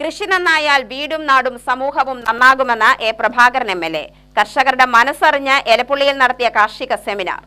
കൃഷി നന്നായാൽ വീടും നാടും സമൂഹവും നന്നാകുമെന്ന് A Prabhakaran M L A. കർഷകരുടെ മനസ്സറിഞ്ഞ് എലപ്പുള്ളിയിൽ നടത്തിയ കാർഷിക സെമിനാർ.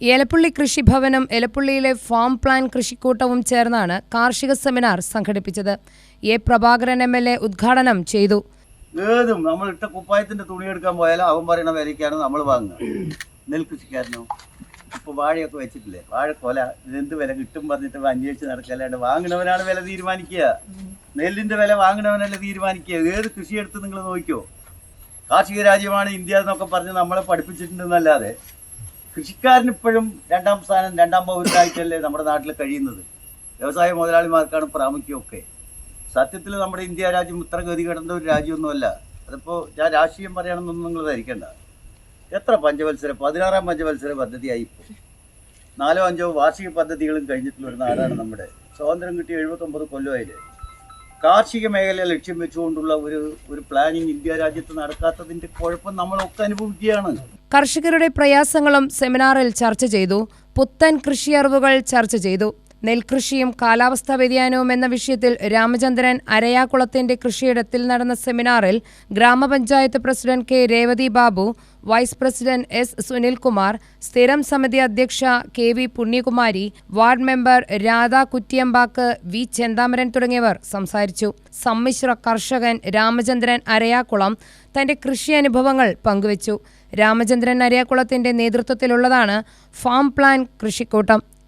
എലപ്പുള്ളി കൃഷിഭവനും എലപ്പുള്ളിയിലെ ഫാം പ്ലാൻ കൃഷിക്കൂട്ടവും ചേർന്നാണ് കാർഷിക സെമിനാർ സംഘടിപ്പിച്ചത്. A Prabhakaran M L A ഉദ്ഘാടനം ചെയ്തു. ഏതും നമ്മൾ ഇട്ട കുപ്പായത്തിന്റെ തുണി എടുക്കാൻ പോയാലും അവൻ പറയുന്ന വിലയ്ക്കാണ് നമ്മൾ വാങ്ങുക നെൽകൃഷിക്കാരനോ ഇപ്പൊ വാഴയൊക്കെ വെച്ചിട്ടില്ലേ? വാഴക്കൊല ഇതെന്ത് വില കിട്ടും പറഞ്ഞിട്ട് അന്വേഷിച്ച് നടക്കല്ലാണ്ട് വാങ്ങണവനാണ് വില തീരുമാനിക്കുക. നെല്ലിന്റെ വില വാങ്ങണവനല്ല തീരുമാനിക്കുക? ഏത് കൃഷി എടുത്ത് നിങ്ങൾ നോക്കിയോ കാർഷിക രാജ്യമാണ് ഇന്ത്യ എന്നൊക്കെ പറഞ്ഞ് നമ്മളെ പഠിപ്പിച്ചിട്ടുണ്ടെന്നല്ലാതെ കൃഷിക്കാരന് ഇപ്പോഴും രണ്ടാം സ്ഥാനം രണ്ടാം പൗരനായിട്ടല്ലേ നമ്മുടെ നാട്ടിൽ കഴിയുന്നത്. വ്യവസായ മുതലാളിമാർക്കാണ് പ്രാമുഖ്യമൊക്കെ. സത്യത്തിൽ നമ്മുടെ ഇന്ത്യ രാജ്യം ഇത്ര കിടന്ന ഒരു രാജ്യമൊന്നുമല്ല. അതിപ്പോൾ ഞാൻ രാഷ്ട്രീയം പറയണമെന്നൊന്നും നിങ്ങൾ ധരിക്കേണ്ട. എത്ര പഞ്ചവത്സര പതിനാറാം പഞ്ചവത്സര പദ്ധതിയായി ഇപ്പോൾ നാലോ അഞ്ചോ വാർഷിക പദ്ധതികളും കഴിഞ്ഞിട്ടുള്ള ഒരു നാടാണ് നമ്മുടെ. സ്വാതന്ത്ര്യം കിട്ടി എഴുപത്തൊമ്പത് കൊല്ലമായില്ലേ കാർഷിക മേഖലയെ ലക്ഷ്യം വെച്ചുകൊണ്ടുള്ള ഒരു ഒരു പ്ലാനിങ് ഇന്ത്യ രാജ്യത്ത് നടക്കാത്തതിന്റെ കുഴപ്പം നമ്മളൊക്കെ അനുഭവിക്കുകയാണ്. കർഷകരുടെ പ്രയാസങ്ങളും സെമിനാറിൽ ചർച്ച ചെയ്തു. പുത്തൻ കൃഷി അറിവുകൾ ചർച്ച ചെയ്തു. നെൽകൃഷിയും കാലാവസ്ഥാ വ്യതിയാനവും എന്ന വിഷയത്തിൽ രാമചന്ദ്രൻ അരയാക്കുളത്തിന്റെ കൃഷിയിടത്തിൽ നടന്ന സെമിനാറിൽ ഗ്രാമപഞ്ചായത്ത് president K Revathi Babu vice president S Sunilkumar സ്ഥിരം സമിതി അധ്യക്ഷ K V Punyakumari ward member Radha കുറ്റിയമ്പാക്ക് V Chenthamaran തുടങ്ങിയവർ സംസാരിച്ചു. സമ്മിശ്ര കർഷകൻ രാമചന്ദ്രൻ അരയാക്കുളം തന്റെ കൃഷി അനുഭവങ്ങൾ പങ്കുവച്ചു. രാമചന്ദ്രൻ അരയാക്കുളത്തിന്റെ നേതൃത്വത്തിലുള്ളതാണ് ഫാം പ്ലാൻ കൃഷിക്കൂട്ടം.